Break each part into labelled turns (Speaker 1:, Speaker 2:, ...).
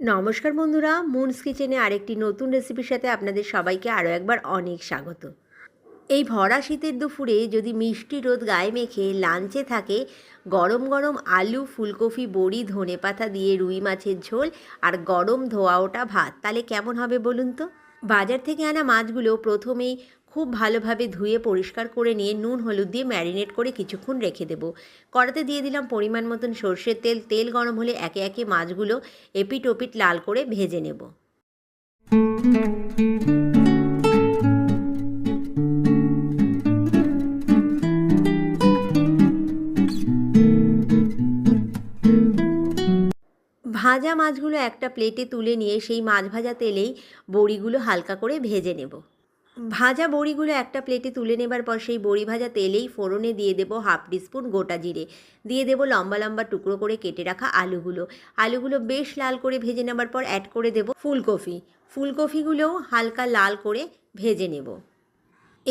Speaker 1: নমস্কার বন্ধুরা মুনস কিচেনে আরেকটি নতুন রেসিপির সাথে আপনাদের সবাইকে আরও একবার অনেক স্বাগত। এই ভরা শীতের দুপুরে যদি মিষ্টি রোদ গায়ে মেখে লাঞ্চে থাকে, গরম গরম আলু, ফুলকপি, বড়ি ধনেপাতা দিয়ে রুই মাছের ঝোল আর গরম ধোয়া ওটা ভাত, তাহলে কেমন হবে বলুন তো? বাজার থেকে আনা মাছগুলো প্রথমেই খুব ভালোভাবে ধুয়ে পরিষ্কার করে নিয়ে নুন, হলুদ দিয়ে ম্যারিনেট করে কিছুক্ষণ রেখে দেব। কড়াতে দিয়ে দিলাম পরিমাণ মতন সর্ষের তেল। তেল গরম হলে একে একে মাছগুলো এপিট ওপিট লাল করে ভেজে নেব। ভাজা মাছগুলো একটা প্লেটে তুলে নিয়ে সেই মাছ ভাজা তেলেই বড়িগুলো হালকা করে ভেজে নেব। ভাজা বড়িগুলো একটা প্লেটে তুলে নেবার পর সেই বড়ি ভাজা তেলেই ফোড়নে দিয়ে দেবো হাফ টিস্পুন গোটা জিরে। দিয়ে দেবো লম্বা লম্বা টুকরো করে কেটে রাখা আলুগুলো। আলুগুলো বেশ লাল করে ভেজে নেবার পর অ্যাড করে দেবো ফুলকপি। ফুলকপিগুলোও হালকা লাল করে ভেজে নেব।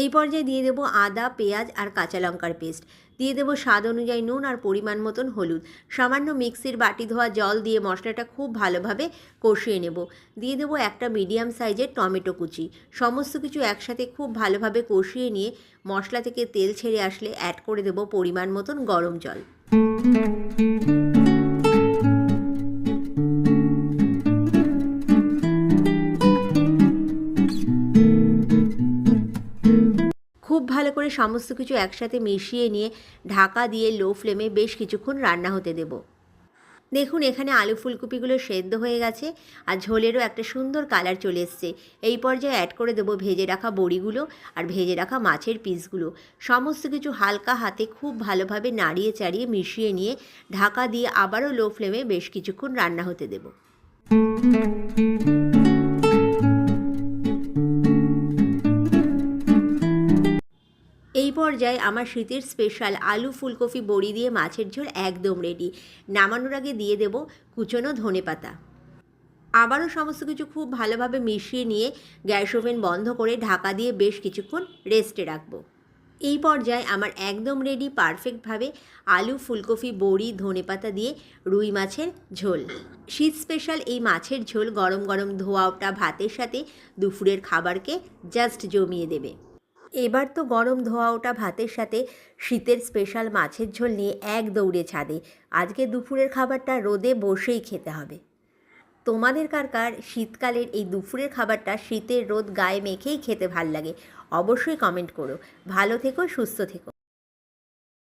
Speaker 1: এই পর্যায়ে দিয়ে দেবো আদা, পেঁয়াজ আর কাঁচা লঙ্কার পেস্ট। দিয়ে দেবো স্বাদ অনুযায়ী নুন আর পরিমাণ মতন হলুদ। সামান্য মিক্সির বাটি ধোয়া জল দিয়ে মশলাটা খুব ভালোভাবে কষিয়ে নেব। দিয়ে দেবো একটা মিডিয়াম সাইজের টমেটো কুচি। সমস্ত কিছু একসাথে খুব ভালোভাবে কষিয়ে নিয়ে মশলা থেকে তেল ছেড়ে আসলে অ্যাড করে দেবো পরিমাণ মতন গরম জল। ভালো করে সমস্ত কিছু একসাথে মিশিয়ে নিয়ে ঢাকা দিয়ে লো ফ্লেমে বেশ কিছুক্ষণ রান্না হতে দেব। দেখুন, এখানে আলু ফুলকপিগুলো সেদ্ধ হয়ে গেছে আর ঝোলেরও একটা সুন্দর কালার চলে এসছে। এই পর্যায়ে অ্যাড করে দেবো ভেজে রাখা বড়িগুলো আর ভেজে রাখা মাছের পিসগুলো সমস্ত কিছু হালকা হাতে খুব ভালোভাবে নাড়িয়ে চাড়িয়ে মিশিয়ে নিয়ে ঢাকা দিয়ে আবারও লো ফ্লেমে বেশ কিছুক্ষণ রান্না হতে দেবো। পর্যায়ে আমার শীতের স্পেশাল আলু ফুলকপি বড়ি দিয়ে মাছের ঝোল একদম রেডি নামানোর আগে দিয়ে দেব কুচনো ধনে পাতা। আবারও সমস্ত কিছু খুব ভালোভাবে মিশিয়ে নিয়ে গ্যাস ওভেন বন্ধ করে ঢাকা দিয়ে বেশ কিছুক্ষণ রেস্টে রাখব। এই পর্যায়ে আমার একদম রেডি পারফেক্টভাবে আলু ফুলকপি বড়ি ধনেপাতা দিয়ে রুই মাছের ঝোল। শীত স্পেশাল এই মাছের ঝোল গরম গরম ধোয়া ওটা ভাতের সাথে দুপুরের খাবারকে জাস্ট জমিয়ে দেবে। এবার তো গরম ধোয়া ওটা ভাতের সাথে, শীতের স্পেশাল মাছের ঝোল নিয়ে এক দৌড়ে ছাদে। আজকে দুপুরের খাবারটা রোদে বসেই খেতে হবে। তোমাদের কার কার শীতকালের এই দুপুরের খাবারটা শীতের রোদ গায়ে মেখেই খেতে ভালো লাগে, অবশ্যই কমেন্ট করো। ভালো থেকো, সুস্থ থেকো।